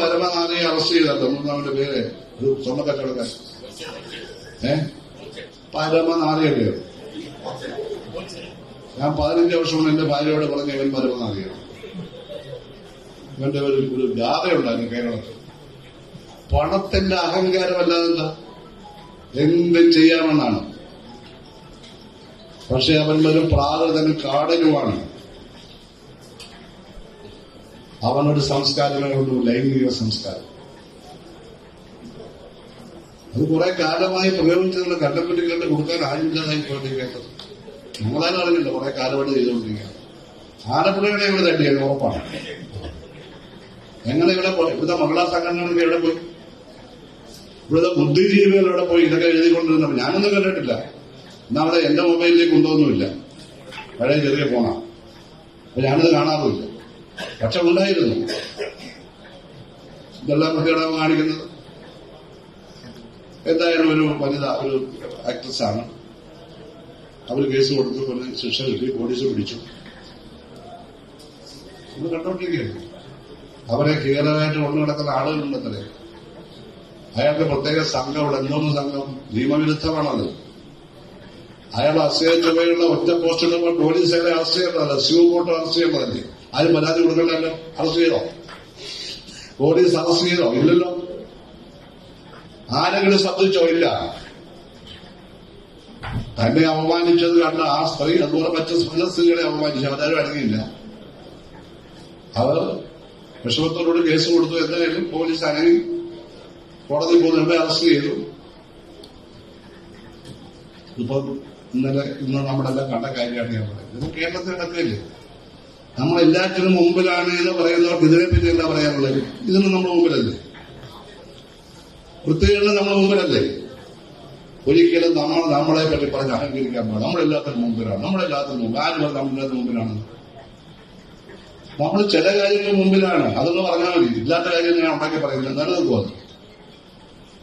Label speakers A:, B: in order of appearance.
A: പരമനാഥയെ arrest ചെയ്താൽ തമിഴ്നാടിന്റെ പേര്. ഒരു സ്വർണ കച്ചവടക്കാരൻ ഏ? പരമനാഥയല്ലേ ഞാൻ പതിനഞ്ച് വർഷം എന്റെ ഭാര്യയോട് പറഞ്ഞ ഇവൻ പരമനാഥയാണ് ഇവന്റെ ഒരു ഒരു ഗാഥയുണ്ടായിരുന്നു കേരളത്തിൽ. പണത്തിന്റെ അഹങ്കാരമല്ലാതെ എന്താ? ചെയ്യാമെന്നാണ്. പക്ഷെ അവൻ ഒരു പ്രാകൃതനും കാടനുമാണ്. അവനൊരു സംസ്കാരമേ ഉള്ളൂ ലൈംഗിക സംസ്കാരം. അത് കുറെ കാലമായി പ്രയോഗിച്ചതുകൊണ്ട് കണ്ടപ്പെട്ടികളുടെ കൊടുക്കാൻ ആരുമില്ലാതായി പോയിട്ടിരിക്കുന്നത് കേട്ടത്. നമ്മളാരും അറിഞ്ഞില്ല കുറെ കാലമായിട്ട് ചെയ്തുകൊണ്ടിരിക്കുകയാണ്. ആലപ്പുഴകളെ ഇവിടെ തട്ടിയത് ഉറപ്പാണ്. എങ്ങനെ ഇവിടെ പോയി ഇവിടുത്തെ മഹിളാ സംഘടനകളൊക്കെ എവിടെ പോയി? ഇവിടുത്തെ ബുദ്ധിജീവികൾ എവിടെ പോയി? ഇതൊക്കെ എഴുതിക്കൊണ്ടിരുന്നപ്പോൾ ഞാനൊന്നും കണ്ടിട്ടില്ല. എന്നാ അവിടെ എന്റെ മൊബൈലിലേക്ക് കൊണ്ടുവന്നുമില്ല. പഴയ ചെറിയ ഫോണാ. അപ്പൊ ഞാനിത് കാണാറുമില്ല. പക്ഷെ ഉണ്ടായിരുന്നു ഇതെല്ലാം പ്രതികരണം കാണിക്കുന്നത്. എന്തായാലും ഒരു വനിത ഒരു ആക്ട്രസാണ് അവർ കേസ് കൊടുത്തു പിന്നെ ശിക്ഷ കിട്ടി പോലീസ് പിടിച്ചു. ഒന്ന് കണ്ടോണ്ടിരിക്കുകയായിരുന്നു അവരെ കീറലായിട്ട് കൊണ്ടു നടക്കുന്ന ആളുകളുണ്ടത്രേ. അയാൾക്ക് പ്രത്യേക സംഘം ഇവിടെ എന്തോന്ന് സംഘം? നിയമവിരുദ്ധമാണത്. അയാൾ അസ്യം ചുമയുള്ള ഒറ്റ പോസ്റ്റ് ഇടുമ്പോൾ പോലീസ് അയാളെ അറസ്റ്റ് ചെയ്യേണ്ടതല്ല സ്യൂ കോട്ട് അറസ്റ്റ് ചെയ്യേണ്ടതല്ലേ ആരും പരാതി കൊടുക്കണ്ടല്ലോ? അറസ്റ്റ് ചെയ്തോ? പോലീസ് അറസ്റ്റ് ചെയ്തോ? ഇല്ലല്ലോ. ആരെങ്കിലും ശ്രദ്ധിച്ചോ ഇല്ല. തന്നെ അപമാനിച്ചത് കണ്ട ആ സ്ത്രീ അതുപോലെ മറ്റു സ്ത്രീകളെ അപമാനിച്ചു. അവരാരും അടങ്ങിയില്ല. അവർ വിഷമത്തോട് കേസ് കൊടുത്തു. എന്തായാലും പോലീസ് അനങ്ങി കോടതി പോകുന്നുണ്ട് അറസ്റ്റ് ചെയ്തു. ഇപ്പം ഇന്നലെ ഇന്ന് നമ്മളെല്ലാം കണ്ട കാര്യമാണ് ഞാൻ പറയുന്നത്. ഇത് കേരളത്തിൽ നടക്കില്ലേ നമ്മൾ മുമ്പിലാണ് എന്ന് പറയുന്നവർക്ക് ഇതിനെ പറ്റി എന്താ പറയാനുള്ളത്? ഇതിന് നമ്മൾ മുമ്പിലല്ലേ? വൃത്തികളിൽ നമ്മൾ മുമ്പിലല്ലേ? ഒരിക്കലും നമ്മൾ നമ്മളെ പറ്റി പറഞ്ഞ് അഹങ്കരിക്കാൻ പാടില്ല. നമ്മളെല്ലാത്തിനും മുമ്പിലാണ്. നമ്മളെല്ലാത്തിനും മുമ്പ് ആര് പറഞ്ഞ നമ്മളെല്ലാത്തിനും മുമ്പിലാണ്? നമ്മൾ ചില കാര്യങ്ങൾ മുമ്പിലാണ്. അതൊന്ന് പറഞ്ഞാൽ മതി. ഇല്ലാത്ത കാര്യം ഞാൻ ഉണ്ടാക്കി പറയുന്നത് നിലനിൽക്കുമത്